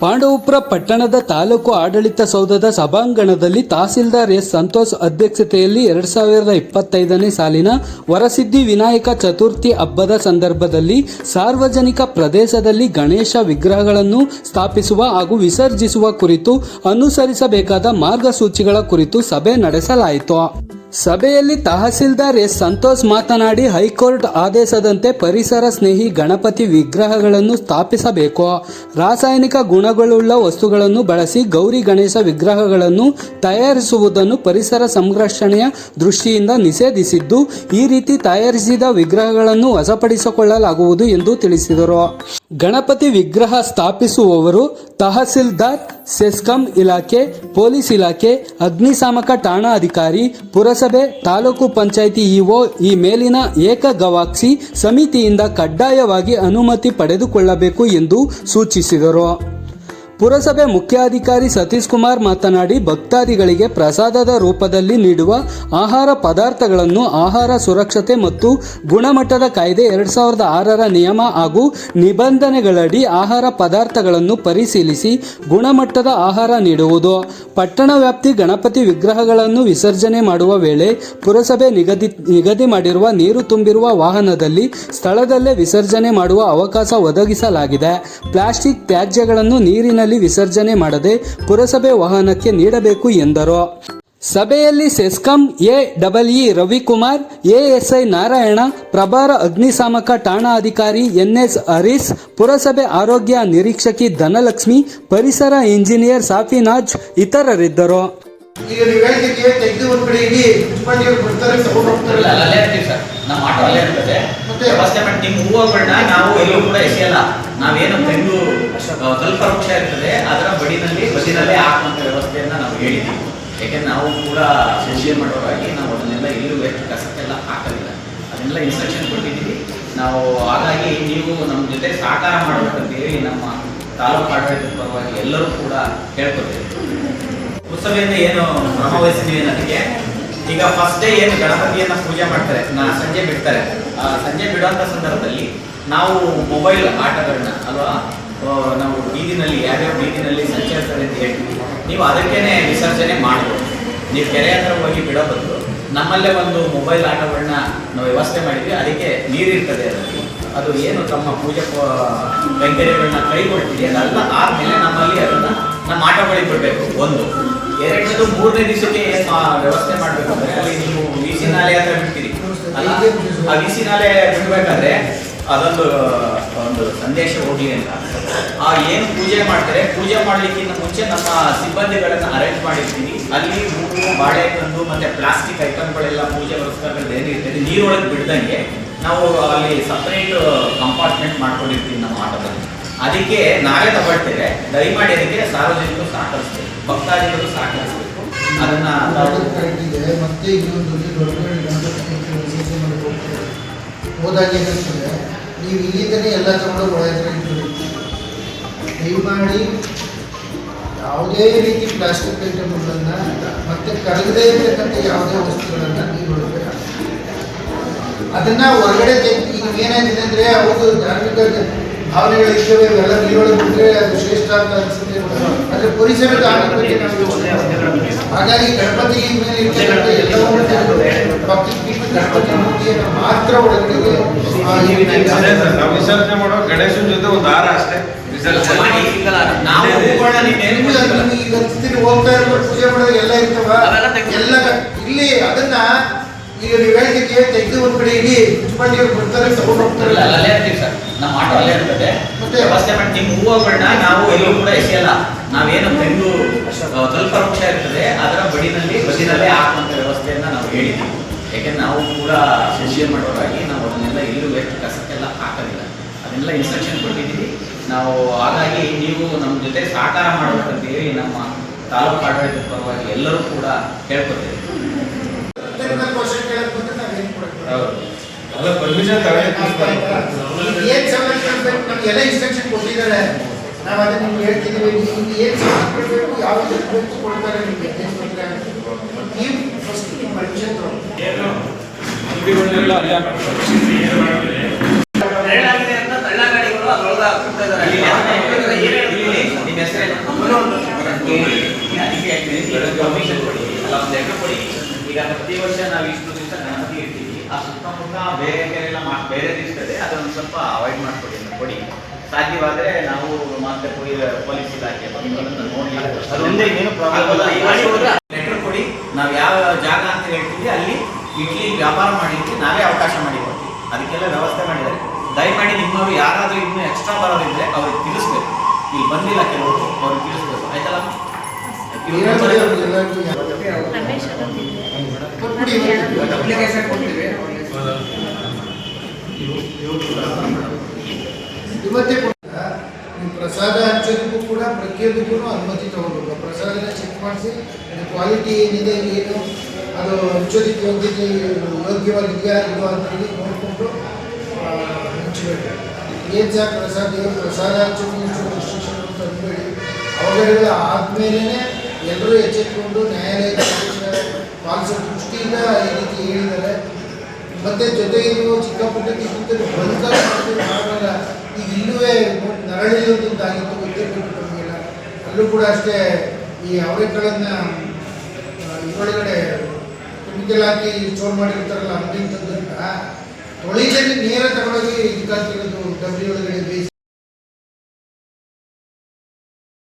ಪಾಂಡವಪುರ ಪಟ್ಟಣದ ತಾಲೂಕು ಆಡಳಿತ ಸೌಧದ ಸಭಾಂಗಣದಲ್ಲಿ ತಹಸೀಲ್ದಾರ್ ಎಸ್ ಸಂತೋಷ್ ಅಧ್ಯಕ್ಷತೆಯಲ್ಲಿ ಎರಡ್ ಸಾವಿರದ ಇಪ್ಪತ್ತೈದನೇ ಸಾಲಿನ ವರಸಿದ್ಧಿ ವಿನಾಯಕ ಚತುರ್ಥಿ ಹಬ್ಬದ ಸಂದರ್ಭದಲ್ಲಿ ಸಾರ್ವಜನಿಕ ಪ್ರದೇಶದಲ್ಲಿ ಗಣೇಶ ವಿಗ್ರಹಗಳನ್ನು ಸ್ಥಾಪಿಸುವ ಹಾಗೂ ವಿಸರ್ಜಿಸುವ ಕುರಿತು ಅನುಸರಿಸಬೇಕಾದ ಮಾರ್ಗಸೂಚಿಗಳ ಕುರಿತು ಸಭೆ ನಡೆಸಲಾಯಿತು. ಸಭೆಯಲ್ಲಿ ತಹಸೀಲ್ದಾರ್ ಎಸ್. ಸಂತೋಷ್ ಮಾತನಾಡಿ, ಹೈಕೋರ್ಟ್ ಆದೇಶದಂತೆ ಪರಿಸರ ಸ್ನೇಹಿ ಗಣಪತಿ ವಿಗ್ರಹಗಳನ್ನು ಸ್ಥಾಪಿಸಬೇಕು. ರಾಸಾಯನಿಕ ಗುಣಗಳುಳ್ಳ ವಸ್ತುಗಳನ್ನು ಬಳಸಿ ಗೌರಿ ಗಣೇಶ ವಿಗ್ರಹಗಳನ್ನು ತಯಾರಿಸುವುದನ್ನು ಪರಿಸರ ಸಂರಕ್ಷಣೆಯ ದೃಷ್ಟಿಯಿಂದ ನಿಷೇಧಿಸಿದ್ದು, ಈ ರೀತಿ ತಯಾರಿಸಿದ ವಿಗ್ರಹಗಳನ್ನು ವಶಪಡಿಸಿಕೊಳ್ಳಲಾಗುವುದು ಎಂದು ತಿಳಿಸಿದರು. ಗಣಪತಿ ವಿಗ್ರಹ ಸ್ಥಾಪಿಸುವವರು ತಹಸೀಲ್ದಾರ್, ಸೆಸ್ಕಂ ಇಲಾಖೆ, ಪೊಲೀಸ್ ಇಲಾಖೆ, ಅಗ್ನಿಶಾಮಕ ಠಾಣಾ ಅಧಿಕಾರಿ, ಪುರಸಭೆ, ತಾಲೂಕು ಪಂಚಾಯಿತಿ ಇಒ, ಈ ಮೇಲಿನ ಏಕ ಗವಾಕ್ಷಿ ಸಮಿತಿಯಿಂದ ಕಡ್ಡಾಯವಾಗಿ ಅನುಮತಿ ಪಡೆದುಕೊಳ್ಳಬೇಕು ಎಂದು ಸೂಚಿಸಿದರು. ಪುರಸಭೆ ಮುಖ್ಯಾಧಿಕಾರಿ ಸತೀಶ್ ಕುಮಾರ್ ಮಾತನಾಡಿ, ಭಕ್ತಾದಿಗಳಿಗೆ ಪ್ರಸಾದದ ರೂಪದಲ್ಲಿ ನೀಡುವ ಆಹಾರ ಪದಾರ್ಥಗಳನ್ನು ಆಹಾರ ಸುರಕ್ಷತೆ ಮತ್ತು ಗುಣಮಟ್ಟದ ಕಾಯ್ದೆ ಎರಡ್ ಸಾವಿರದ ಆರರ ನಿಯಮ ಹಾಗೂ ನಿಬಂಧನೆಗಳಡಿ ಆಹಾರ ಪದಾರ್ಥಗಳನ್ನು ಪರಿಶೀಲಿಸಿ ಗುಣಮಟ್ಟದ ಆಹಾರ ನೀಡುವುದು. ಪಟ್ಟಣ ವ್ಯಾಪ್ತಿ ಗಣಪತಿ ವಿಗ್ರಹಗಳನ್ನು ವಿಸರ್ಜನೆ ಮಾಡುವ ವೇಳೆ ಪುರಸಭೆ ನಿಗದಿ ನಿಗದಿ ಮಾಡಿರುವ ನೀರು ತುಂಬಿರುವ ವಾಹನದಲ್ಲಿ ಸ್ಥಳದಲ್ಲೇ ವಿಸರ್ಜನೆ ಮಾಡುವ ಅವಕಾಶ ಒದಗಿಸಲಾಗಿದೆ. ಪ್ಲಾಸ್ಟಿಕ್ ತ್ಯಾಜ್ಯಗಳನ್ನು ನೀರಿನಲ್ಲಿ ವಿಸರ್ಜನೆ ಮಾಡದೆ ಪುರಸಭೆ ವಾಹನಕ್ಕೆ ನೀಡಬೇಕು ಎಂದರು. ಸಭೆಯಲ್ಲಿ CESCOM A double E Ravikumar ASI Narayana ಪ್ರಭಾರ ಅಗ್ನಿಶಾಮಕ ಠಾಣಾ ಅಧಿಕಾರಿ ಎನ್ಎಸ್ ಹರೀಸ್ ಪುರಸಭೆ ಆರೋಗ್ಯ ನಿರೀಕ್ಷಕಿ ಧನಲಕ್ಷ್ಮಿ ಪರಿಸರ ಇಂಜಿನಿಯರ್ ಸಾಫಿನಾಜ್ ಇತರರಿದ್ದರು. ನಾವೇನು ತೆಂಗು ಅಂಶ ಇರ್ತದೆ. ಅದರ ಬಡಿನಲ್ಲಿ, ಬದಿನಲ್ಲೇ ಹಾಕುವಂತ ವ್ಯವಸ್ಥೆಯನ್ನ ನಾವು ಹೇಳಿದ್ದೀವಿ. ಯಾಕೆಂದ್ರೆ ನಾವು ಕೂಡ ಸೆನ್ಸಿಯರ್ ಮಾಡೋರಾಗಿ ನಾವು ಅದನ್ನೆಲ್ಲ ಎಲ್ಲೂ ವೇಸ್ಟ್ ಕಸಕ್ಕೆಲ್ಲ ಹಾಕಲಿಲ್ಲ. ಅದನ್ನೆಲ್ಲ ಇನ್ಸ್ಟ್ರಕ್ಷನ್ ಕೊಟ್ಟಿದ್ದೀವಿ. ನಾವು ಹಾಗಾಗಿ ನೀವು ನಮ್ಮ ಜೊತೆ ಸಹಕಾರ ಮಾಡಬೇಕಂತ ಹೇಳಿ ನಮ್ಮ ತಾಲೂಕು ಆಡಳಿತದ ಪರವಾಗಿ ಎಲ್ಲರೂ ಕೂಡ ಕೇಳ್ಕೊತೀವಿ ಉತ್ಸವದಿಂದ ಏನು ಕ್ರಮ ಅನ್ನೋದಕ್ಕೆ ಈಗ ಫಸ್ಟ್ ಡೇ ಏನು ಗಣಪತಿಯನ್ನ ಪೂಜೆ ಮಾಡ್ತಾರೆ. ನಾ ಸಂಜೆ ಬಿಡ್ತಾರೆ. ಸಂಜೆ ಬಿಡುವಂಥ ಸಂದರ್ಭದಲ್ಲಿ ನಾವು ಮೊಬೈಲ್ ಆಟಗಳನ್ನ, ಅಲ್ವಾ? ನಾವು ಬೀದಿನಲ್ಲಿ ಯಾವ್ಯಾವ ಬೀದಿನಲ್ಲಿ ಸಂಚರಿಸ್ತಾರೆ ಅಂತ ಹೇಳ್ತೀವಿ. ನೀವು ಅದಕ್ಕೇ ವಿಸರ್ಜನೆ ಮಾಡ್ಬೋದು. ನೀವು ಕೆರೆ ಹತ್ರ ಹೋಗಿ ಬಿಡೋ ನಮ್ಮಲ್ಲೇ ಒಂದು ಮೊಬೈಲ್ ಆಟಗಳನ್ನ ನಾವು ವ್ಯವಸ್ಥೆ ಮಾಡಿದ್ವಿ. ಅದಕ್ಕೆ ನೀರಿರ್ತದೆ ಅದರಲ್ಲಿ ಅದು ಏನು ತಮ್ಮ ಪೂಜೆ ಕೈಂಕರ್ಯಗಳನ್ನ ಕೈಗೊಳ್ತೀವಿ ಅದೆಲ್ಲ ಆದ್ಮೇಲೆ ನಮ್ಮಲ್ಲಿ ಅದನ್ನ ನಮ್ಮ ಆಟಗಳಿಗೆ ಬಿಡಬೇಕು, ಒಂದು. ಎರಡನೇದು ಮೂರನೇ ದಿವಸಕ್ಕೆ ಏನು ವ್ಯವಸ್ಥೆ ಮಾಡಬೇಕು ಅಂದ್ರೆ ಅಲ್ಲಿ ನೀವು ವಿಸಿ ನಾಲೆ ಹತ್ರ ಬಿಡ್ತೀರಿ? ಆ ವಿಸಿ ನಾಲೆ ಬಿಡ್ಬೇಕಾದ್ರೆ ಅದೊಂದು ಒಂದು ಸಂದೇಶ ಹೋಗ್ಲಿ ಅಂತ. ಆ ಏನು ಪೂಜೆ ಮಾಡ್ತಾರೆ, ಪೂಜೆ ಮಾಡ್ಲಿಕ್ಕಿಂತ ಮುಂಚೆ ನಮ್ಮ ಸಿಬ್ಬಂದಿಗಳನ್ನ ಅರೇಂಜ್ ಮಾಡಿರ್ತೀವಿ. ಅಲ್ಲಿ ಹೂವು ಬಾಳೆಕಂದು ಮತ್ತೆ ಪ್ಲಾಸ್ಟಿಕ್ ಐಟಮ್ಗಳೆಲ್ಲ ಪೂಜೆ ವಸ್ತುಗಳು ಏನಿರ್ತದೆ ನೀರೊಳಗೆ ಬಿಡ್ದಂಗೆ ನಾವು ಅಲ್ಲಿ ಸಪ್ರೇಟ್ ಕಂಪಾರ್ಟ್ಮೆಂಟ್ ಮಾಡ್ಕೊಂಡಿರ್ತೀವಿ ನಮ್ಮ ಆಟದಲ್ಲಿ. ಅದಕ್ಕೆ ನಾವೇ ತಗೊಳ್ತೇವೆ. ದಯಮಾಡಿ ಅದಕ್ಕೆ ಸಾರ್ವಜನಿಕರು ಸಹಕರಿಸ್ಬೇಕು. ಭಕ್ತಾದಿಗಳು ಸಹಕರಿಸಬೇಕು. ಅದನ್ನ ಮತ್ತೆ ಹೋದಾಗ ಏನಿರ್ತದೆ, ನೀವು ಇಲ್ಲಿಂದನೇ ಎಲ್ಲ ತಗೊಂಡು ಒಳಗೆ ದಯಮಾಡಿ ಯಾವುದೇ ರೀತಿ ಪ್ಲಾಸ್ಟಿಕ್ ಐಟಮ್ಗಳನ್ನು ಮತ್ತೆ ಕರಗದೇ ಇರತಕ್ಕಂಥ ಯಾವುದೇ ವಸ್ತುಗಳನ್ನು ನೀವು ಹಾಕಿ. ಅದನ್ನ ಹೊರಗಡೆ ತೆಗೆದು ಈಗ ಏನಾಗಿದೆ ಅಂದ್ರೆ ಅವ್ರದ್ದು ಧಾರ್ಮಿಕ ಭಾವನೆಗಳು ಇರ್ತವೆ, ಇವೆಲ್ಲ ನೀರೊಳಗೆ ಬಿಟ್ಟರೆ ಅದು ಶ್ರೇಷ್ಠ ಅಂತ ಅನ್ಸುತ್ತೆ ಅಂದ್ರೆ ಪರಿಸರ. ಹಾಗಾಗಿ ಗಣಪತಿ ಎಲ್ಲವನ್ನೂ ಬಿಟ್ಟು ಗಣಪತಿ ಮೂರ್ತಿಯನ್ನು ಮಾತ್ರ ಒಳಗಡೆ ವಿಸರ್ಜನೆ ಮಾಡೋ ಗಣೇಶನ ಜೊತೆ ಒಂದು ಹಾರ ಅಷ್ಟೇ ನಾವು ಈಗ ಸ್ಥಿತಿ ಹೋಗ್ತಾ ಪೂಜೆ ಮಾಡೋದು ಎಲ್ಲ ಇರ್ತವ? ಎಲ್ಲ ಇಲ್ಲಿ ಅದನ್ನ ಈಗ ನೀವು ಹೇಳ್ತಿದ್ದೀವಿ ತೆಗೆದು ಒಂದ್ ಕಡೆ ಇಡಿ ಮುನ್ಸಿಪಾಲಿಟಿಯವ್ರು ಬರ್ತಾರೆ ತಗೊಂಡು ಹೋಗ್ತಾರೆ. ಅಲ್ಲೇ ಇರ್ತೀವಿ ಸರ್. ನಮ್ಮ ಆಟೋ ಅಲ್ಲೇ ಇರ್ತದೆ. ಮತ್ತೆ? ವ್ಯವಸ್ಥೆ ಮಾಡಿ ನಿಮ್ಮ ಹೂವುಗಳನ್ನ ನಾವು ಎಲ್ಲೂ ಕೂಡ ಎಸೆಯಲ್ಲ. ನಾವೇನು ತೆಂಗು ಆ, ಕಲ್ಪ ವೃಕ್ಷ ಇರ್ತದೆ. ಅದರ ಬಡಿನಲ್ಲಿ ಬದಿನಲ್ಲೇ ಹಾಕುವಂತ ವ್ಯವಸ್ಥೆಯನ್ನ ನಾವು ಹೇಳಿದ್ದೀವಿ ಯಾಕೆಂದ್ರೆ ನಾವು ಕೂಡ ಸೆಷನ್ ಮಾಡೋರಾಗಿ ನಾವು ಅದನ್ನೆಲ್ಲ ಎಲ್ಲೂ ವೇಸ್ಟ್ ಕಸಕ್ಕೆಲ್ಲ ಹಾಕೋದಿಲ್ಲ. ಅದನ್ನೆಲ್ಲ ಇನ್ಸ್ಟ್ರಕ್ಷನ್ ಕೊಟ್ಟಿದ್ದೀವಿ. ನಾವು ಹಾಗಾಗಿ ನೀವು ನಮ್ಮ ಜೊತೆ ಸಹಕಾರ ಮಾಡಬೇಕಂತ ಹೇಳಿ ನಮ್ಮ ತಾಲೂಕು ಆಡಳಿತದ ಪರವಾಗಿ ಎಲ್ಲರೂ ಕೂಡ ಕೇಳ್ಕೊತೀವಿ ಅಲ್ಲ ಪರ್ಮಿಷನ್ ಇನ್ಸ್ಟ್ರಕ್ಷನ್ ಕೊಟ್ಟಿದ್ದಾರೆ. ನಾವು ಅದನ್ನ ನಿಮ್ಗೆ ಹೇಳ್ತಿದ್ದೀವಿ. ನಿಮ್ಗೆ ಏನ್ ಕೊಡ್ಬೇಕು ಯಾವ ಕೊಡ್ತಾರೆ ನಿಮ್ಗೆ? ಏನು. ನೀವು ಫಸ್ಟ್ ಪರ್ಮಿಷನ್ ಅಂಗಡಿಗಳನ್ನೆಲ್ಲ ಅಲ್ಲೇ ಹಾಕ್ಬೇಕು. ತಳ್ಳಾಗಿದೆ ಅಂತ ತಳ್ಳಾಗಾಡಿಗಳು ಅದ್ರೊಳಗೆ ಹಾಕ್ತಾ ಇದ್ದಾರೆ. ಇಲ್ಲಿ ಇಲ್ಲಿ ಹೆಸರೇನು ಅದಕ್ಕೆ ಪರ್ಮಿಷನ್ ಕೊಡಿ ಅಲ್ಲ ಒಂದು ಲೆಟರ್ ಕೊಡಿ ಈಗ ಪ್ರತಿ ವರ್ಷ ನಾವು ಇಷ್ಟು ದಿವಸ ಗಣಪತಿ ಇಡ್ತೀವಿ. ಆ ಸುತ್ತಮುತ್ತ ಬೇರೆ ಬೇರೆ ಎಲ್ಲ ಮಾ- ಬೇರೆ ಇರ್ತದೆ ಅದನ್ನು ಸ್ವಲ್ಪ ಅವಾಯ್ಡ್ ಮಾಡ್ಕೊಡಿ ಅಂತ ಕೊಡಿ. ಸಾಧ್ಯವಾದ್ರೆ ನಾವು ಮತ್ತೆ ಪೊಲೀಸ್ ಇಲಾಖೆ. ಲೆಟರ್ ಕೊಡಿ. ನಾವು ಯಾವ ಜಾಗ ಅಂತ ಹೇಳ್ತೀವಿ ಅಲ್ಲಿ ಇಡ್ಲಿ ವ್ಯಾಪಾರ ಮಾಡಲಿಕ್ಕೆ ನಾವೇ ಅವಕಾಶ ಮಾಡಿಕೊಡ್ತೀವಿ. ಅದಕ್ಕೆಲ್ಲ ವ್ಯವಸ್ಥೆ ಮಾಡಿದ್ದಾರೆ. ದಯಮಾಡಿ ನಿಮ್ಮವರು ಯಾರಾದರೂ ಇನ್ನೂ ಎಕ್ಸ್ಟ್ರಾ ಬರೋದಿದ್ರೆ ಅವ್ರಿಗೆ ತಿಳಿಸ್ಬೇಕು. ಇಲ್ಲಿ ಬಂದಿಲ್ಲ ಕೆಲವರು ಅವ್ರಿಗೆ ತಿಳಿಸ್ಬೇಕು. ಆಯ್ತಲ್ಲ? ಪ್ರಸಾದ ಹಂಚೋದಕ್ಕೂ ಕೂಡ ಪ್ರತಿಯೊಂದಕ್ಕೂ ಅನುಮತಿ ತಗೊಂಡು ಪ್ರಸಾದನ ಚೆಕ್ ಮಾಡಿಸಿ ಕ್ವಾಲಿಟಿ ಏನಿದೆ ಏನು ಅದು ಹಂಚೋದಕ್ಕೆ ಯೋಗ್ಯತೆ ಯೋಗ್ಯವಾಗಿದೆಯಾ ಇಲ್ಲ ಅಂತ ಹೇಳಿ ನೋಡಿಕೊಂಡು ಹಂಚಬೇಕು ಏನು ಸಹ ಪ್ರಸಾದ ಪ್ರಸಾದ ಹಂಚೋದು ರಿಸ್ಟ್ರಿಕ್ಷನ್ ಅಂತ ಅಂದ್ಬೇಡಿ ಅವಘಡಗಳು ಆದಮೇಲೆ ಎಲ್ಲರೂ ಎಚ್ಚೆತ್ತುಕೊಂಡು ನ್ಯಾಯಾಲಯದ ಪಾಲಿಸೋ ದೃಷ್ಟಿಯಿಂದ ಈ ರೀತಿ ಹೇಳಿದ್ದಾರೆ. ಮತ್ತೆ ಜೊತೆಗೆ ನೀವು ಚಿಕ್ಕಪುಟ್ಟ ಕಿಂತ ಬದುಕಾಗ ಆಗಲ್ಲ ಈಗ ಇಲ್ಲೂ ನರಳಿಲ್ಲದಂತ ಆಗಿತ್ತು ಗೊತ್ತಿರಬೇಕು ಅಲ್ಲೂ ಕೂಡ ಅಷ್ಟೇ ಈ ಅವರೆಗಳನ್ನು ಇದರೊಳಗಡೆ ಕೆಮಿಕಲ್ ಹಾಕಿ ಸ್ಟೋರ್ ಮಾಡಿರ್ತಾರಲ್ಲ ಅಂಗಡಿ ತಂದ್ರಿಂದ ತೊಳಿದಲ್ಲಿ ನೇರ ತಗೊಳಗಿ ಇದಕ್ಕಾಗಿರೋದು ಡಬ್ರಿ ಒಳಗಡೆ ಬೇಯಿಸಿ